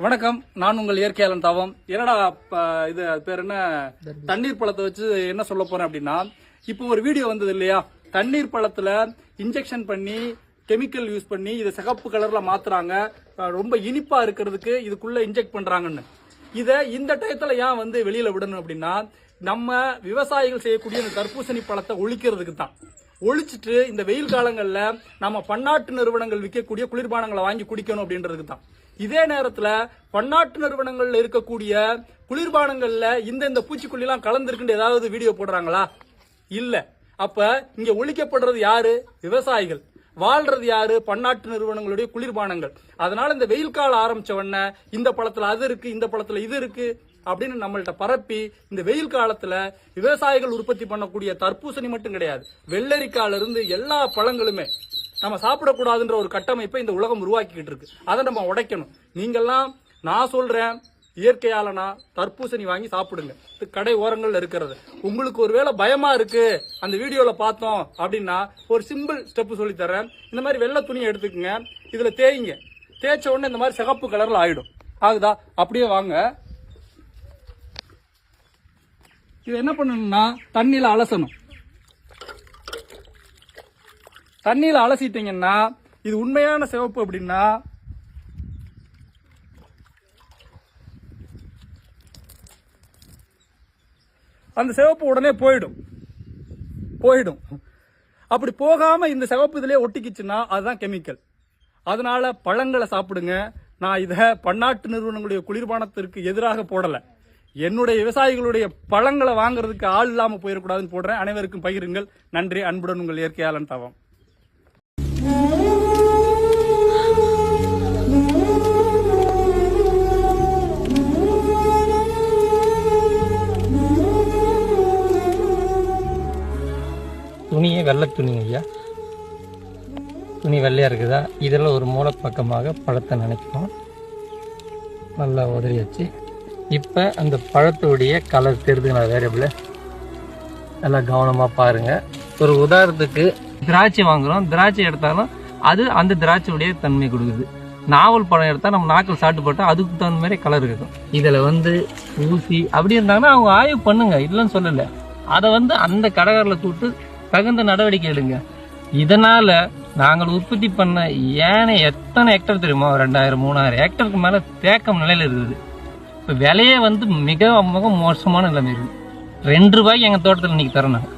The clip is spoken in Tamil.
வணக்கம். நான் உங்கள் இயற்கையாளன் தவம். என்னடா இது பேர் என்ன? தண்ணீர் பழத்தை வச்சு என்ன சொல்ல போறேன் அப்படின்னா இப்போ ஒரு வீடியோ வந்தது இல்லையா? தண்ணீர் பழத்துல இன்ஜெக்ஷன் பண்ணி கெமிக்கல் யூஸ் பண்ணி இதை சிகப்பு கலர்ல மாத்துறாங்க. ரொம்ப இனிப்பா இருக்கிறதுக்கு இதுக்குள்ள இன்ஜெக்ட் பண்றாங்கன்னு. இதை இந்த டயத்துல ஏன் வந்து வெளியில விடணும் அப்படின்னா நம்ம விவசாயிகள் செய்யக்கூடிய இந்த தர்பூசணி பழத்தை ஒழிக்கிறதுக்கு தான் ஒழிச்சிட்டு இந்த வெயில் காலங்களில் நம்ம பன்னாட்டு நிறுவனங்கள் விற்கக்கூடிய குளிர்பானங்களை வாங்கி குடிக்கணும் அப்படின்றதுக்கு தான். இதே நேரத்தில் பன்னாட்டு நிறுவனங்களில் இருக்கக்கூடிய குளிர்பானங்களில் இந்த இந்த பூச்சிக்கொல்லி கலந்துருக்குன்னு ஏதாவது வீடியோ போடுறாங்களா? இல்லை. அப்போ இங்கே ஒழிக்கப்படுறது யாரு? விவசாயிகள். வாழ்றது யாரு? பன்னாட்டு நிறுவனங்களுடைய குளிர்பானங்கள். அதனால இந்த வெயில் காலம் ஆரம்பிச்ச உடனே இந்த பழத்துல அது இருக்கு இந்த பழத்துல இது இருக்கு அப்படின்னு நம்மள்ட்ட பரப்பி இந்த வெயில் காலத்துல விவசாயிகள் உற்பத்தி பண்ணக்கூடிய தர்பூசணி மட்டும் கிடையாது. வெள்ளரிக்கால இருந்து எல்லா பழங்களுமே நம்ம சாப்பிடக்கூடாதுன்ற ஒரு கட்டமைப்பை இந்த உலகம் உருவாக்கிக்கிட்டு இருக்கு. அதை நம்ம உடைக்கணும். நீங்கெல்லாம் நான் சொல்றேன் இயற்கையாலனா தர்பூசணி வாங்கி சாப்பிடுங்க. இது கடை ஓரங்களில் இருக்கிறது. உங்களுக்கு ஒருவேளை பயமா இருக்கு அந்த வீடியோவில் பார்த்தோம் அப்படின்னா ஒரு சிம்பிள் ஸ்டெப்பு சொல்லி தரேன் இந்த மாதிரி வெள்ளை துணியை எடுத்துக்கங்க. இதில் தேய்ங்க. தேய்ச்ச உடனே இந்த மாதிரி சிகப்பு கலரில் ஆயிடும். ஆகுதா? அப்படியே வாங்க. இது என்ன பண்ணணும்னா தண்ணியில் அலசணும். தண்ணியில் அலசிட்டீங்கன்னா இது உண்மையான சிவப்பு அப்படின்னா அந்த சிவப்பு உடனே போயிடும். போயிடும். அப்படி போகாம இந்த சிவப்பு இதிலே ஒட்டிக்கிச்சுன்னா அதுதான் கெமிக்கல். அதனால பழங்களை சாப்பிடுங்க. நான் இதை பன்னாட்டு நிறுவனங்களுடைய குளிர்பானத்திற்கு எதிராக போடலை. என்னுடைய விவசாயிகளுடைய பழங்களை வாங்குறதுக்கு ஆள் இல்லாமல் போயிடக்கூடாதுன்னு போடுறேன். அனைவருக்கும் பகிருங்கள். நன்றி. அன்புடன் உங்கள் இயற்கையாளன் தவம். வெள்ளை துணிங்க ஐயா. துணி வெள்ளையாக இருக்குதா? இதில் ஒரு மூலப்பக்கமாக பழத்தை நினைக்கணும் நல்லா உதறி வச்சு இப்போ அந்த பழத்துடைய கலர் தெரிஞ்சுக்கலாம் வேரியபிள் நல்லா கவனமாக பாருங்கள் ஒரு உதாரணத்துக்கு திராட்சை வாங்குகிறோம் திராட்சை எடுத்தாலும் அது அந்த திராட்சையுடைய தன்மை கொடுக்குது. நாவல் பழம் எடுத்தால் நம்ம நாக்கில் சாப்பிட்டு போட்டால் அதுக்கு தகுந்த மாதிரி கலர் இருக்கும். இதில் வந்து ஊசி அப்படி இருந்தாங்கன்னா அவங்க ஆய்வு பண்ணுங்க. இல்லைன்னு சொல்லலை. அதை வந்து அந்த கடகாரில் கூட்டு தகுந்த நடவடிக்கை எடுங்க. இதனால் நாங்கள் உற்பத்தி பண்ண ஏனைய எத்தனை ஹெக்டர் தெரியுமா? ரெண்டாயிரம் மூணாயிரம் ஹெக்டருக்கு மேலே தேக்கம் நிலையில் இருக்குது. இப்போ விலையே வந்து மிக மிக மோசமான நிலைமை இருக்குது ரெண்டு ரூபாய்க்கு எங்கள் தோட்டத்தில் இன்னைக்கு தரணும்